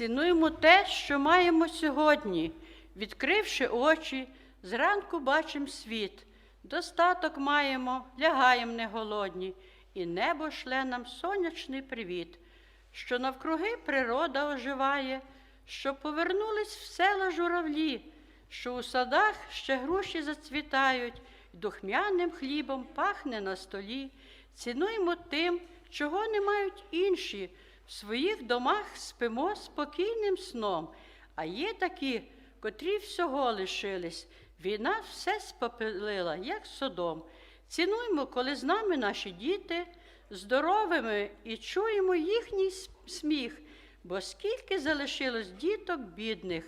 Цінуємо те, що маємо сьогодні. Відкривши очі, зранку бачимо світ. Достаток маємо, лягаєм не голодні, і небо шле нам сонячний привіт, що навкруги природа оживає, що повернулись в села журавлі, що у садах ще груші зацвітають, і духмяним хлібом пахне на столі. Цінуємо тим, чого не мають інші. В своїх домах спимо спокійним сном. А є такі, котрі всього лишились. Війна все спопилила, як содом. Цінуємо, коли з нами наші діти здоровими і чуємо їхній сміх, бо скільки залишилось діток бідних,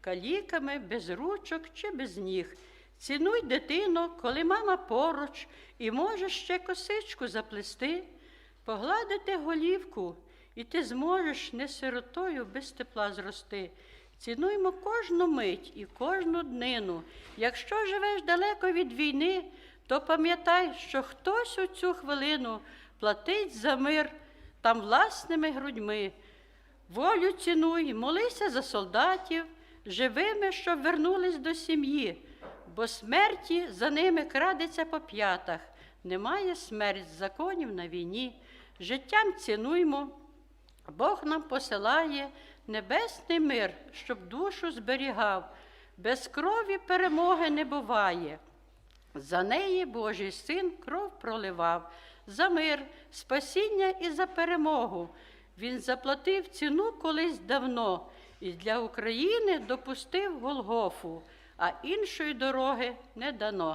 каліками, без ручок чи без ніг. Цінуй дитину, коли мама поруч і може ще косичку заплести, погладити голівку, і ти зможеш не сиротою без тепла зрости. Цінуймо кожну мить і кожну днину. Якщо живеш далеко від війни, то пам'ятай, що хтось у цю хвилину платить за мир там власними грудьми. Волю цінуй, молися за солдатів, живими, щоб вернулись до сім'ї, бо смерті за ними крадеться по п'ятах. Немає смерть законів на війні. Життям цінуймо, Бог нам посилає небесний мир, щоб душу зберігав. Без крові перемоги не буває. За неї Божий син кров проливав, за мир, спасіння і за перемогу. Він заплатив ціну колись давно і для України допустив Голгофу, а іншої дороги не дано.